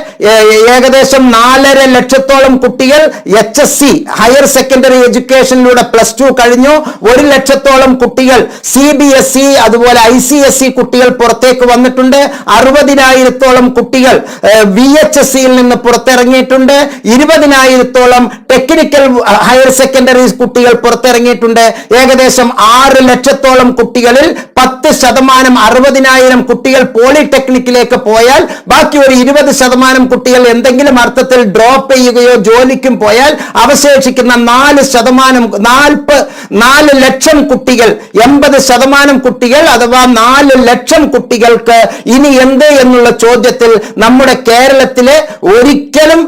ഏകദേശം നാലര ലക്ഷത്തോളം കുട്ടികൾ H S C higher secondary എഡ്യൂക്കേഷനിലൂടെ plus two കഴിഞ്ഞു. ഒരു ലക്ഷത്തോളം കുട്ടികൾ സി ബി എസ് ഇ അതുപോലെ ഐ സി എസ് ഇ കുട്ടികൾ പുറത്തേക്ക് വന്നിട്ടുണ്ട്. അറുപതിനായിരത്തോളം കുട്ടികൾ വി എച്ച് എസ് സിയിൽ നിന്ന് പുറത്തിറങ്ങിയിട്ടുണ്ട്. ഇരുപതിനായിരത്തോളം ടെക്നിക്കൽ ഹയർ സെക്കൻഡറി കുട്ടികൾ പുറത്തിറങ്ങിയിട്ടുണ്ട്. ഏകദേശം ആറ് ലക്ഷത്തോളം കുട്ടികളിൽ പത്ത് ശതമാനം അറുപതിനായിരം കുട്ടികൾ പോളിടെക്നിക്കിലേക്ക് പോയാൽ ബാക്കി ഒരു ഇരുപത് ശതമാനം കുട്ടികൾ എന്തെങ്കിലും അർത്ഥത്തിൽ ഡ്രോപ്പ് ചെയ്യുകയോ ജോലിക്കും പോയാൽ അവശേഷിക്കുന്ന നാല് ശതമാനം നാൽപ്പ് നാല് ലക്ഷം കുട്ടികൾ എൺപത് ശതമാനം കുട്ടികൾ അഥവാ നാല് ലക്ഷം കുട്ടികൾക്ക് ഇനി എന്ത് എന്നുള്ള ചോദ്യത്തിൽ നമ്മുടെ കേരളത്തിലെ ഒരിക്കലും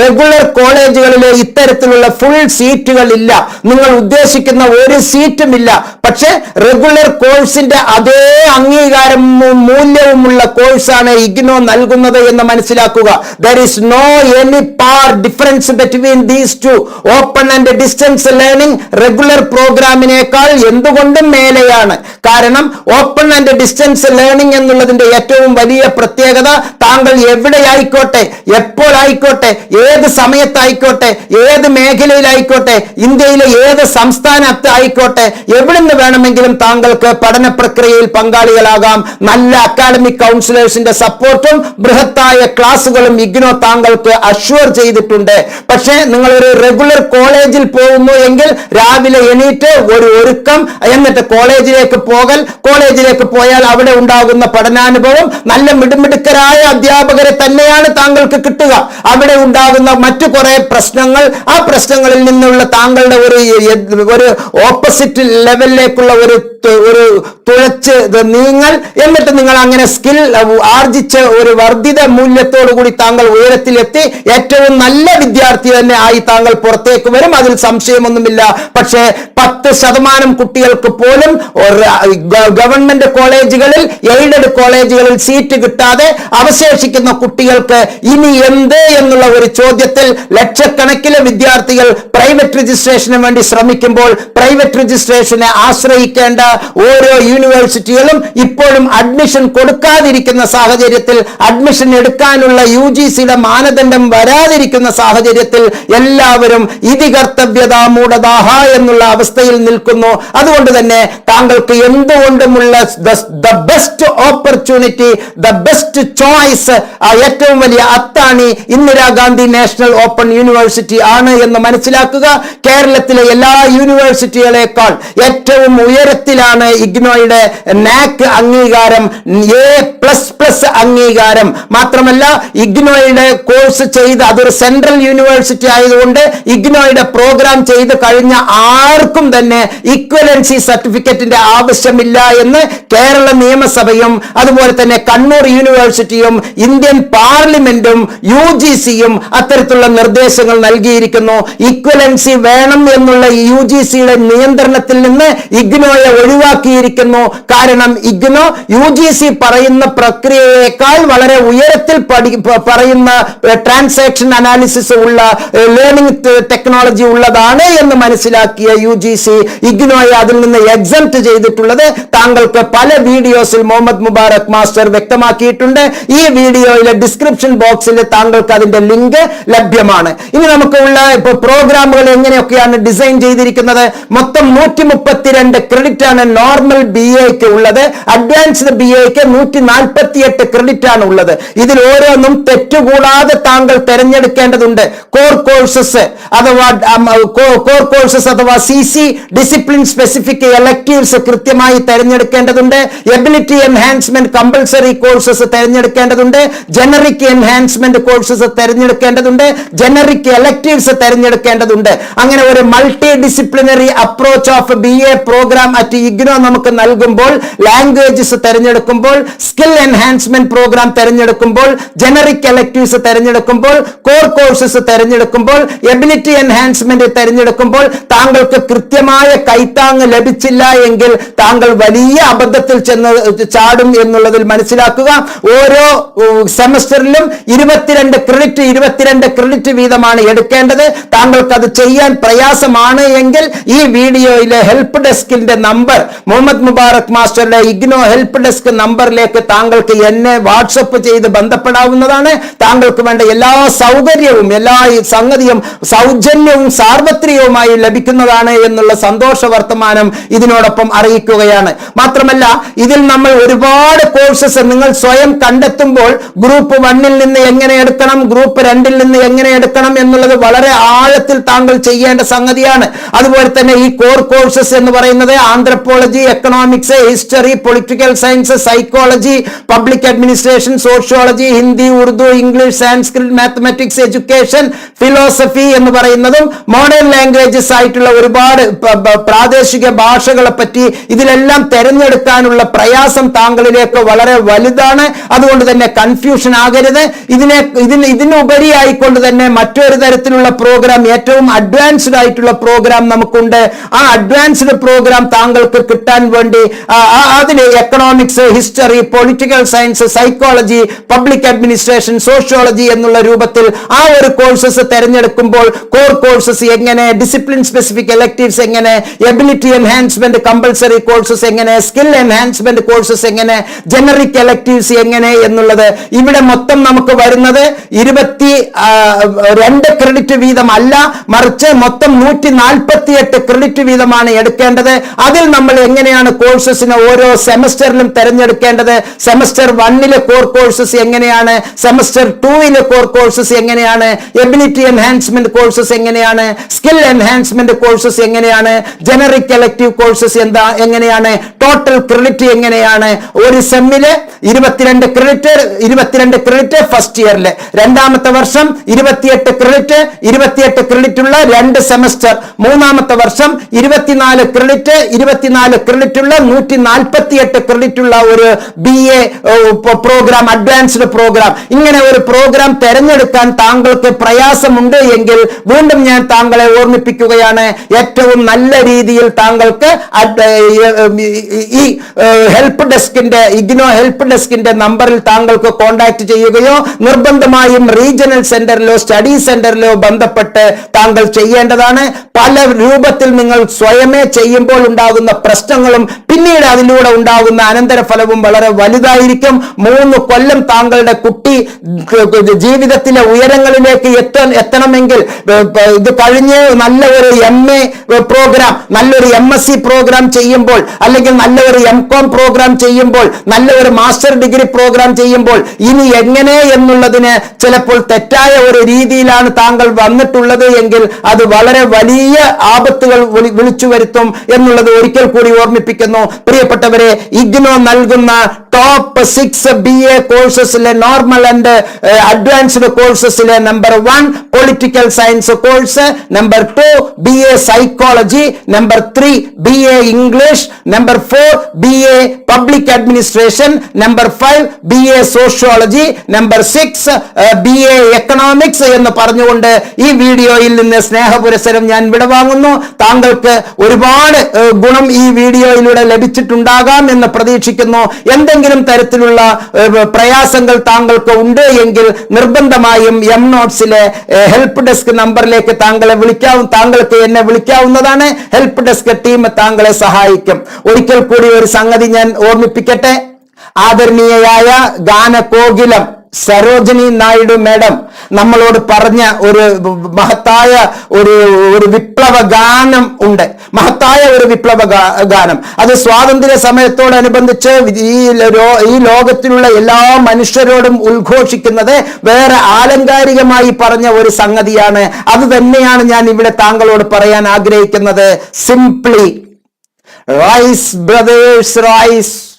റെഗുലർ കോളേജുകളിലെ ഇത്തരത്തിലുള്ള ഫുൾ സീറ്റുകൾ ഇല്ല നിങ്ങൾ ഉദ്ദേശിക്കുന്ന ഒരു സീറ്റും ഇല്ല പക്ഷേ റെഗുലർ കോഴ്സിന്റെ അതേ അംഗീകാരവും മൂല്യവുമുള്ള കോഴ്സാണ് ഇഗ്നോ നൽകുന്നത് എന്ന് മനസ്സിലാക്കുക. There is no any par difference between these two open and distance learning regular പ്രോഗ്രാമിനേക്കാൾ എന്തുകൊണ്ടും മേലെയാണ്. കാരണം ഓപ്പൺ ആൻഡ് ഡിസ്റ്റൻസ് ലേണിംഗ് എന്നുള്ളതിന്റെ ഏറ്റവും വലിയ പ്രത്യേകത താങ്കൾ എവിടെയായിക്കോട്ടെ എപ്പോഴായിക്കോട്ടെ ഏത് സമയത്തായിക്കോട്ടെ ഏത് മേഖലയിലായിക്കോട്ടെ ഇന്ത്യയിലെ ഏത് സംസ്ഥാനത്ത് ആയിക്കോട്ടെ എവിടുന്ന് വേണമെങ്കിലും താങ്കൾക്ക് പഠന പ്രക്രിയയിൽ പങ്കാളികളാകാം. നല്ല അക്കാഡമിക് കൗൺസിലേഴ്സിന്റെ സപ്പോർട്ടും ബൃഹത്തായ ക്ലാസുകളും ഇഗ്നോ താങ്കൾക്ക് അഷ്വർ ചെയ്തിട്ടുണ്ട്. പക്ഷേ നിങ്ങൾ ഒരു റെഗുലർ കോളേജിൽ പോകുന്നു എങ്കിൽ രാവിലെ എണീറ്റ് ഒരു ഒരുക്കം എന്നിട്ട് കോളേജിലേക്ക് പോകൽ കോളേജിലേക്ക് പോയാൽ അവിടെ ഉണ്ടാകുന്ന പഠനാനുഭവം നല്ല മിടുമിടുക്കരായ അധ്യാപകരെ തന്നെയാണ് താങ്കൾക്ക് കിട്ടുക. അവിടെ ഉണ്ടാകുന്ന മറ്റു കുറെ പ്രശ്നങ്ങൾ ആ പ്രശ്നങ്ങളിൽ നിന്നുള്ള താങ്കളുടെ ഒരു ഒരു ഓപ്പോസിറ്റ് ലെവലിലേക്കുള്ള ഒരു ഒരു തുഴച്ച് നീങ്ങൽ. എന്നിട്ട് നിങ്ങൾ അങ്ങനെ സ്കിൽ ആർജിച്ച് ഒരു വർദ്ധിത മൂല്യത്തോടു കൂടി താങ്കൾ ഉയരത്തിലെത്തി. ഏറ്റവും നല്ല വിദ്യാർത്ഥി തന്നെ ആയി താങ്കൾ പുറത്തേക്ക് വരും. അതിൽ സംശയമൊന്നുമില്ല. പക്ഷേ പത്ത് ശതമാനം കുട്ടികൾക്ക് പോലും ഗവൺമെന്റ് കോളേജുകളിൽ എയ്ഡഡ് കോളേജുകളിൽ സീറ്റ് കിട്ടാതെ അവശേഷിക്കുന്ന കുട്ടികൾക്ക് ഇനി എന്ത് എന്നുള്ള ഒരു ചോദ്യത്തിൽ ലക്ഷക്കണക്കിന് വിദ്യാർത്ഥികൾ പ്രൈവറ്റ് രജിസ്ട്രേഷന് വേണ്ടി ശ്രമിക്കുമ്പോൾ പ്രൈവറ്റ് രജിസ്ട്രേഷനെ ആശ്രയിക്കേണ്ട ഓരോ യൂണിവേഴ്സിറ്റികളും ഇപ്പോഴും അഡ്മിഷൻ കൊടുക്കാതിരിക്കുന്ന സാഹചര്യത്തിൽ അഡ്മിഷൻ എടുക്കാനുള്ള യു ജി സിയുടെ മാനദണ്ഡം വരാതിരിക്കുന്ന സാഹചര്യത്തിൽ എല്ലാവരും ഇതി കർത്തവ്യതാ മൂടതാഹ എന്നുള്ള അവസ്ഥയിൽ നിൽക്കുന്നു. അതുകൊണ്ട് തന്നെ താങ്കൾക്ക് എന്തുകൊണ്ടുമുള്ള the best opportunity the best choice ഏറ്റവും വലിയ അത്താണി ഇന്ദിരാഗാന്ധി നാഷണൽ ഓപ്പൺ യൂണിവേഴ്സിറ്റി ആണ് എന്ന് മനസ്സിലാക്കുക. കേരളത്തിലെ എല്ലാ യൂണിവേഴ്സിറ്റികളെക്കാൾ ഏറ്റവും ഉയരത്തിലാണ് ഇഗ്നോയുടെ നാക്ക് അംഗീകാരം എ പ്ലസ് പ്ലസ് അംഗീകാരം. മാത്രമല്ല ഇഗ്നോയുടെ കോഴ്സ് ചെയ്ത് അതൊരു സെൻട്രൽ യൂണിവേഴ്സിറ്റി ആയതുകൊണ്ട് ഇഗ്നോയുടെ പ്രോഗ്രാം ചെയ്ത് കഴിഞ്ഞ ആർക്കും തന്നെ ഇക്വലൻസി സർട്ടിഫിക്കറ്റിന്റെ ആവശ്യമില്ല എന്ന് കേരള നിയമസഭയും അതുപോലെ തന്നെ കണ്ണൂർ യൂണിവേഴ്സിറ്റിയും ഇന്ത്യൻ പാർലമെന്റും യു ജി സിയും അത്തരത്തിലുള്ള നിർദ്ദേശങ്ങൾ നൽകിയിരിക്കുന്നു. ഇക്വലൻസി വേണം എന്നുള്ള യു ജി സിയുടെ നിയന്ത്രണത്തിൽ നിന്ന് ഇഗ്നോയെ ഒഴിവാക്കിയിരിക്കുന്നു. കാരണം ഇഗ്നോ യു ജി സി പറയുന്ന പ്രക്രിയയേക്കാൾ വളരെ ഉയരത്തിൽ പഠി പറയുന്ന ട്രാൻസാക്ഷൻ അനാലിസിസ് ഉള്ള ലേണിംഗ് ടെക്നോളജി ഉള്ളതാണ് എന്ന് മനസ്സിലാക്കിയ യു ജി സി ഇഗ്നോയെ അതിൽ നിന്ന് എക്സംപ്റ്റ് ചെയ്തിട്ടുള്ളത്. താങ്കൾക്ക് പല വീഡിയോസിൽ മുഹമ്മദ് മുബാറക് മാസ്റ്റർ വ്യക്തമാക്കിയിട്ടുണ്ട്. ഈ വീഡിയോയിലെ ഡിസ്ക്രിപ്ഷൻ ബോക്സിൽ താങ്കൾക്ക് അതിന്റെ ലിങ്ക് ലഭ്യമാണ്. ഇനി നമുക്കുള്ള ഉള്ള ഇപ്പൊ പ്രോഗ്രാമുകൾ എങ്ങനെയൊക്കെയാണ് ഡിസൈൻ ചെയ്തിരിക്കുന്നത്? മൊത്തം നൂറ്റി മുപ്പത്തിരണ്ട് ക്രെഡിറ്റ് ആണ് നോർമൽ ബി എക്ക് ഉള്ളത്. അഡ്വാൻസ്ഡ് ബി എക്ക് നൂറ്റി നാൽപ്പത്തി എട്ട് ക്രെഡിറ്റ് ആണ് ഉള്ളത്. ഇതിൽ ഓരോന്നും തെറ്റുകൂടാതെ താങ്കൾ തിരഞ്ഞെടുക്കേണ്ടതുണ്ട്. കോർ കോഴ്സസ് അഥവാ കോർ കോഴ്സസ് അഥവാ C C discipline specific electives കൃത്യമായി തിരഞ്ഞെടുക്കേണ്ടതുണ്ട്. എബിലിറ്റി എൻഹാൻസ്മെന്റ് കമ്പൽസറി കോഴ്സസ് തെരഞ്ഞെടുക്കേണ്ടതുണ്ട്. ജനറിക് എൻഹാൻസ്മെന്റ് കോഴ്സസ് തെരഞ്ഞെടുക്കേണ്ടതുണ്ട്. ജനറിക് എലക്ടീവ്സ് തെരഞ്ഞെടുക്കേണ്ടതുണ്ട്. അങ്ങനെ ഒരു multi disciplinary approach of B A program at IGNOU നമുക്ക് നൽകുമ്പോൾ ലാംഗ്വേജസ് തെരഞ്ഞെടുക്കുമ്പോൾ സ്കിൽ എൻഹാൻസ്മെന്റ് പ്രോഗ്രാം തെരഞ്ഞെടുക്കുമ്പോൾ ജനറിക് എലക്ടീവ്സ് തെരഞ്ഞെടുക്കുമ്പോൾ കോർ കോഴ്സസ് തെരഞ്ഞെടുക്കുമ്പോൾ എബിലിറ്റി എൻഹാൻസ്മെന്റ് തെരഞ്ഞെടുക്കുമ്പോൾ താങ്കൾക്ക് കൃത്യമായ കൈത്താങ് ലഭിച്ചില്ല എങ്കിൽ താങ്കൾ വലിയ അബദ്ധത്തിൽ ചെന്ന് ചാടും എന്നുള്ളതിൽ മനസ്സിലാക്കുക. ഓരോ സെമസ്റ്ററിലും ഇരുപത്തിരണ്ട് ക്രെഡിറ്റ് ഇരുപത്തിരണ്ട് ക്രെഡിറ്റ് വീതമാണ് എടുക്കേണ്ടത്. താങ്കൾക്ക് അത് ചെയ്യാൻ പ്രയാസമാണ് എങ്കിൽ ഈ വീഡിയോയിലെ ഹെൽപ്പ് ഡെസ്കിന്റെ നമ്പർ മുഹമ്മദ് മുബാറക് മാസ്റ്ററുടെ ഇഗ്നോ ഹെൽപ്പ് ഡെസ്ക് നമ്പറിലേക്ക് താങ്കൾക്ക് എന്നെ വാട്സപ്പ് ചെയ്ത് ബന്ധപ്പെടാവുന്നതാണ്. താങ്കൾക്ക് വേണ്ട എല്ലാ സൗകര്യവും എല്ലാ സംഗതിയും സൗജന്യവും സാർവത്രികവുമായി ലഭിക്കുന്നതാണ് എന്നുള്ള സന്തോഷ വർത്തമാനം ഇതിനോടൊപ്പം അറിയിക്കുകയാണ്. മാത്രമല്ല ഇതിൽ നമ്മൾ ഒരുപാട് കോഴ്സസ് നിങ്ങൾ സ്വയം കണ്ടെത്തുമ്പോൾ ഗ്രൂപ്പ് വണ്ണിൽ നിന്ന് എങ്ങനെ എടുക്കണം ഗ്രൂപ്പ് രണ്ടിൽ നിന്ന് എങ്ങനെ എടുക്കണം എന്നുള്ളത് വളരെ ആഴത്തിൽ താങ്കൾ ചെയ്യേണ്ട സംഗതിയാണ്. അതുപോലെ തന്നെ ഈ കോർ കോഴ്സസ് എന്ന് പറയുന്നത് anthropology economics history political science psychology public administration sociology Hindi Urdu English Sanskrit mathematics education philosophy എന്ന് പറയുന്നതും മോഡേൺ ലാംഗ്വേജസ് ആയിട്ടുള്ള ഒരുപാട് പ്രാദേശിക ഭാഷകളെ പറ്റി ഇതിലെല്ലാം തെരഞ്ഞെടുക്കാനുള്ള പ്രയാസം താങ്കളിലേക്ക് വളരെ വലുതാണ്. അതുകൊണ്ട് തന്നെ കൺഫ്യൂഷൻ ആകരുത്. ഇതിനെ ഇതിന് ഇതിനുപരിയായിക്കൊണ്ട് തന്നെ മറ്റൊരു തരത്തിലുള്ള പ്രോഗ്രാം ഏറ്റവും അഡ്വാൻസ്ഡ് ആയിട്ടുള്ള പ്രോഗ്രാം നമുക്കുണ്ട്. ആ അഡ്വാൻസ്ഡ് പ്രോഗ്രാം താങ്കൾക്ക് കിട്ടാൻ വേണ്ടി അതിന് economics history political science psychology public administration sociology എന്നുള്ള രൂപത്തിൽ ആ ഒരു കോഴ്സസ് തിരഞ്ഞെടുക്കുമ്പോൾ കോർ കോഴ്സസ് എങ്ങനെ ഡിസിപ്ലിൻ സ്പെസിഫിക് എലക്ടീവ്സ് എങ്ങനെ എബിലിറ്റി എൻഹാൻസ്മെന്റ് കമ്പൽസറി കോഴ്സസ് എങ്ങനെ സ്കിൽ എൻഹാൻസ്മെന്റ് കോഴ്സസ് എങ്ങനെ ജനറിക് എലക്ടീവ്സ് എങ്ങനെ എന്നുള്ളത് ഇവിടെ മൊത്തം നമുക്ക് വരുന്നത് ഇരുപത്തി രണ്ട് ക്രെഡിറ്റ് വീതം അല്ല മറിച്ച് മൊത്തം നൂറ്റി നാൽപ്പത്തി എട്ട് ക്രെഡിറ്റ് വീതമാണ് എടുക്കേണ്ടത്. അതിൽ നമ്മൾ എങ്ങനെയാണ് കോഴ്സസിനെ ഓരോ സെമസ്റ്ററിലും തിരഞ്ഞെടുക്കേണ്ടത്? സെമസ്റ്റർ വണ്ണിലെ കോർ കോഴ്സസ് എങ്ങനെയാണ്? സെമസ്റ്റർ ടൂവിലെ കോർ കോഴ്സസ് എങ്ങനെയാണ്? എബിലിറ്റി എൻഹാൻസ്മെന്റ് കോഴ്സസ് എങ്ങനെയാണ്? സ്കിൽ എൻഹാൻസ്മെന്റ് കോഴ്സസ് എങ്ങനെയാണ്? ജനറിക് എലക്റ്റീവ് കോഴ്സസ് എന്താ എങ്ങനെയാണ്? ടോട്ടൽ ക്രെഡിറ്റ് എങ്ങനെയാണ്? ഒരു സെമ്മിൽ ഇരുപത്തിരണ്ട് ക്രെഡിറ്റ് ഇരുപത്തിരണ്ട് ക്രെഡിറ്റ് ഫസ്റ്റ് ഇയറിൽ രണ്ടാമത്തെ വർഷം ഇരുപത്തിയെട്ട് ക്രെഡിറ്റ് ഇരുപത്തിയെട്ട് ക്രെഡിറ്റ് ഉള്ള രണ്ട് സെമസ്റ്റർ മൂന്നാമത്തെ വർഷം ഇരുപത്തിനാല് ക്രെഡിറ്റ് ഇരുപത്തിനാല് ക്രെഡിറ്റ് ഉള്ള നൂറ്റി നാൽപ്പത്തിയെട്ട് ക്രെഡിറ്റ് ഉള്ള ഒരു B A program advanced program ഇങ്ങനെ ഒരു പ്രോഗ്രാം തെരഞ്ഞെടുക്കാൻ താങ്കൾക്ക് പ്രയാസമുണ്ട് എങ്കിൽ വീണ്ടും ഞാൻ താങ്കളെ ഓർമ്മിപ്പിക്കുകയാണ്. ഏറ്റവും നല്ല രീതിയിൽ താങ്കൾക്ക് ഈ ഹെൽപ്പ് ഡെസ്കിന്റെ ഇഗ്നോ ഹെൽപ്പ് ഡെസ്കിന്റെ നമ്പറിൽ താങ്കൾക്ക് കോൺടാക്ട് ചെയ്യുകയോ നിർബന്ധമായും റീജിയണൽ സെന്ററിലോ സ്റ്റഡി സെന്ററിലോ ബന്ധപ്പെട്ട് താങ്കൾ ചെയ്യേണ്ടതാണ്. പല രൂപത്തിൽ നിങ്ങൾ സ്വയമേ ചെയ്യുമ്പോൾ ഉണ്ടാകുന്ന പ്രശ്നങ്ങളും പിന്നീട് അതിലൂടെ ഉണ്ടാകുന്ന അനന്തരഫലവും വളരെ വലുതായിരിക്കും. മൂന്ന് കൊല്ലം താങ്കളുടെ കുട്ടി ജീവിതത്തിലെ ഉയരങ്ങളിലേക്ക് എത്തണമെങ്കിൽ ഇത് കഴിഞ്ഞ് നല്ല ഒരു എം എ പ്രോഗ്രാം നല്ലൊരു എം എസ് സി പ്രോഗ്രാം ചെയ്യുമ്പോൾ അല്ലെങ്കിൽ നല്ലൊരു എം കോം പ്രോഗ്രാം ചെയ്യുമ്പോൾ നല്ല ഒരു മാസ്റ്റർ ഡിഗ്രി പ്രോഗ്രാം ചെയ്യുമ്പോൾ ഇനി എങ്ങനെ എന്നുള്ളതിന് ചിലപ്പോൾ തെറ്റായ ഒരു രീതിയിലാണ് താങ്കൾ വന്നിട്ടുള്ളത് എങ്കിൽ അത് വളരെ വലിയ ആപത്തുകൾ വിളി- വിളിച്ചു വരുത്തും എന്നുള്ളത് ഒരിക്കൽ കൂടി ഓർമ്മിപ്പിക്കുന്നു. പ്രിയപ്പെട്ടവരെ ഇഗ്നോ നൽകുന്ന ടോപ്പ് സിക്സ് ബി എ കോഴ്സസിലെ normal and advanced കോഴ്സസിലെ number one political science course number two B A psychology number three B A English number four B A public administration number five B A sociology number six B A economics എന്ന് പറഞ്ഞുകൊണ്ട് ഈ വീഡിയോയിൽ നിന്ന് സ്നേഹപുരസരം ഞാൻ വിടവാങ്ങുന്നു. താങ്കൾക്ക് ഒരുപാട് ഗുണം ഈ വീഡിയോയിലൂടെ ലഭിച്ചിട്ടുണ്ടാകാം എന്ന് പ്രതീക്ഷിക്കുന്നു. എന്തെങ്കിലും തരത്തിലുള്ള പ്രയാസങ്ങൾ താങ്കൾക്ക് ഉണ്ട് എങ്കിൽ നിർബന്ധമായും എം നോട്ട്സിലെ ഹെൽപ്പ് ഡെസ്ക് നമ്പറിലേക്ക് താങ്കളെ വിളിക്കാവും താങ്കൾക്ക് എന്നെ വിളിക്കാവുന്നതാണ്. ഹെൽപ്പ് ഡെസ്ക് ടീം താങ്കളെ സഹായിക്കും. ഒരിക്കൽ കൂടി ഒരു സംഗതി ഞാൻ ഓർമ്മിപ്പിക്കട്ടെ. ആദരണീയയായ ഗാനകോകിലം സരോജിനി നായിഡു മേഡം നമ്മളോട് പറഞ്ഞ ഒരു മഹത്തായ ഒരു ഒരു വിപ്ലവ ഗാനം ഉണ്ട്. മഹത്തായ ഒരു വിപ്ലവ ഗാനം. അത് സ്വാതന്ത്ര്യ സമയത്തോടനുബന്ധിച്ച് ഈ ഈ ലോകത്തിലുള്ള എല്ലാ മനുഷ്യരോടും ഉദ്ഘോഷിക്കുന്നത് വേറെ ആലങ്കാരികമായി പറഞ്ഞ ഒരു സംഗതിയാണ്. അത് തന്നെയാണ് ഞാൻ ഇവിടെ താങ്കളോട് പറയാൻ ആഗ്രഹിക്കുന്നത്. Simply rise brothers rise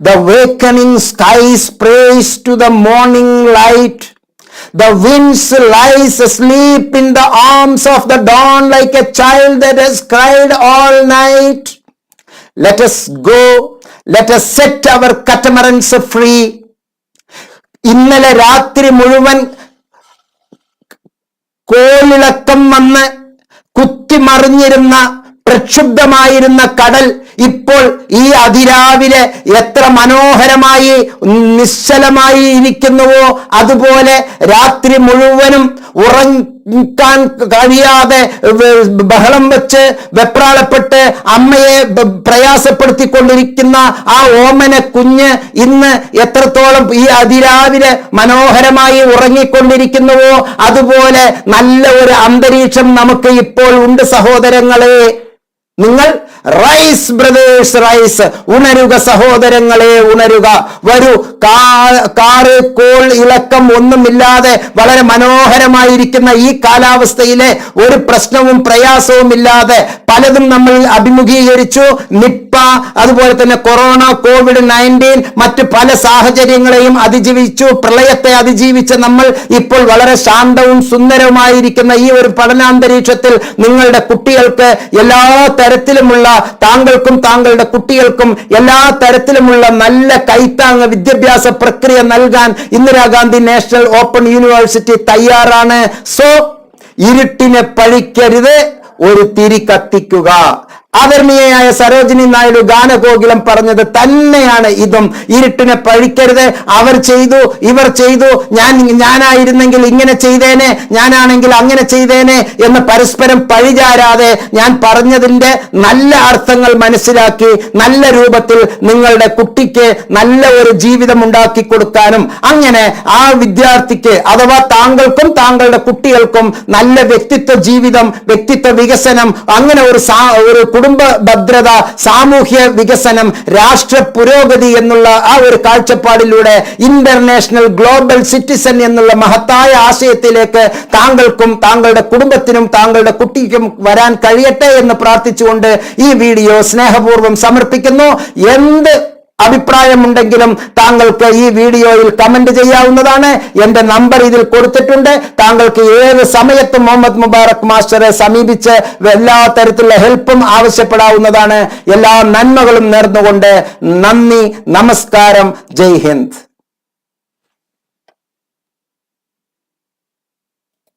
The wakening skies praise to the morning light. The winds lies asleep in the arms of the dawn like a child that has cried all night. Let us go. Let us set our catamarans free. ഇന്നലെ രാത്രി മുഴുവൻ കോളിളക്കം വന്ന് കുത്തിമറിഞ്ഞിരുന്ന പ്രക്ഷുബ്ധമായിരുന്ന കടൽ ഇപ്പോൾ ഈ അതിരാവിലെ എത്ര മനോഹരമായി നിശ്ചലമായി ഇരിക്കുന്നുവോ അതുപോലെ രാത്രി മുഴുവനും ഉറങ്ങാൻ കഴിയാതെ ബഹളം വെച്ച് വെപ്രാളപ്പെട്ട് അമ്മയെ പ്രയാസപ്പെടുത്തിക്കൊണ്ടിരിക്കുന്ന ആ ഓമന കുഞ്ഞ് ഇന്ന് എത്രത്തോളം ഈ അതിരാവിലെ മനോഹരമായി ഉറങ്ങിക്കൊണ്ടിരിക്കുന്നുവോ അതുപോലെ നല്ല ഒരു അന്തരീക്ഷം നമുക്ക് ഇപ്പോൾ ഉണ്ട് സഹോദരങ്ങളെ. നിങ്ങൾ റൈസ് ബ്രദേഴ്സ് റൈസ് ഉണരുക സഹോദരങ്ങളെ ഉണരുക. വരൂ കാറ് കോൾ ഇളക്കം ഒന്നുമില്ലാതെ വളരെ മനോഹരമായിരിക്കുന്ന ഈ കാലാവസ്ഥയിലെ ഒരു പ്രശ്നവും പ്രയാസവും ഇല്ലാതെ പലതും നമ്മൾ അഭിമുഖീകരിച്ചു. നിപ്പ അതുപോലെ തന്നെ കൊറോണ കോവിഡ് നയന്റീൻ മറ്റ് പല സാഹചര്യങ്ങളെയും അതിജീവിച്ചു. പ്രളയത്തെ അതിജീവിച്ച നമ്മൾ ഇപ്പോൾ വളരെ ശാന്തവും സുന്ദരവുമായിരിക്കുന്ന ഈ ഒരു പഠനാന്തരീക്ഷത്തിൽ നിങ്ങളുടെ കുട്ടികൾക്ക് എല്ലാ തരത്തിലുമുള്ള താങ്കൾക്കും താങ്കളുടെ കുട്ടികൾക്കും എല്ലാ തരത്തിലുമുള്ള നല്ല കൈത്താങ്ങ് വിദ്യാഭ്യാസ പ്രക്രിയ നൽകാൻ ഇന്ദിരാഗാന്ധി നാഷണൽ ഓപ്പൺ യൂണിവേഴ്സിറ്റി തയ്യാറാണ്. സോ ഇരുട്ടിനെ പഴിക്കരുത് ഒരു തിരി കത്തിക്കുക. ആദരണീയയായ സരോജിനി നായിഡു ഗാനഗോകുലം പറഞ്ഞത് തന്നെയാണ്. ഇതും ഇരുട്ടിനെ പഴിക്കരുത്. അവർ ചെയ്തു ഇവർ ചെയ്തു. ഞാൻ ഞാനായിരുന്നെങ്കിൽ ഇങ്ങനെ ചെയ്തേനെ ഞാനാണെങ്കിൽ അങ്ങനെ ചെയ്തേനെ എന്ന് പരസ്പരം പഴിചാരാതെ ഞാൻ പറഞ്ഞതിന്റെ നല്ല അർത്ഥങ്ങൾ മനസ്സിലാക്കി നല്ല രൂപത്തിൽ നിങ്ങളുടെ കുട്ടിക്ക് നല്ല ഒരു ജീവിതം ഉണ്ടാക്കി കൊടുക്കാനും അങ്ങനെ ആ വിദ്യാർത്ഥിക്ക് അഥവാ താങ്കൾക്കും താങ്കളുടെ കുട്ടികൾക്കും നല്ല വ്യക്തിത്വ ജീവിതം വ്യക്തിത്വ വികസനം അങ്ങനെ ഒരു ഒരു കുടുംബ ഭദ്രത സാമൂഹ്യ വികസനം രാഷ്ട്ര പുരോഗതി എന്നുള്ള ആ ഒരു കാഴ്ചപ്പാടിലൂടെ ഇന്റർനാഷണൽ ഗ്ലോബൽ സിറ്റിസൺ എന്നുള്ള മഹത്തായ ആശയത്തിലേക്ക് താങ്കൾക്കും താങ്കളുടെ കുടുംബത്തിനും താങ്കളുടെ കുട്ടിക്കും വരാൻ കഴിയട്ടെ എന്ന് പ്രാർത്ഥിച്ചുകൊണ്ട് ഈ വീഡിയോ സ്നേഹപൂർവം സമർപ്പിക്കുന്നു. എന്ത് അഭിപ്രായമുണ്ടെങ്കിലും താങ്കൾക്ക് ഈ വീഡിയോയിൽ കമന്റ് ചെയ്യാവുന്നതാണ്. എന്റെ നമ്പർ ഇതിൽ കൊടുത്തിട്ടുണ്ട്. താങ്കൾക്ക് ഏത് സമയത്തും മുഹമ്മദ് മുബാറക് മാസ്റ്ററെ സമീപിച്ച് എല്ലാ തരത്തിലുള്ള ഹെൽപ്പും ആവശ്യപ്പെടാവുന്നതാണ്. എല്ലാ നന്മകളും നേർന്നുകൊണ്ട് നന്ദി നമസ്കാരം. ജയ് ഹിന്ദ്.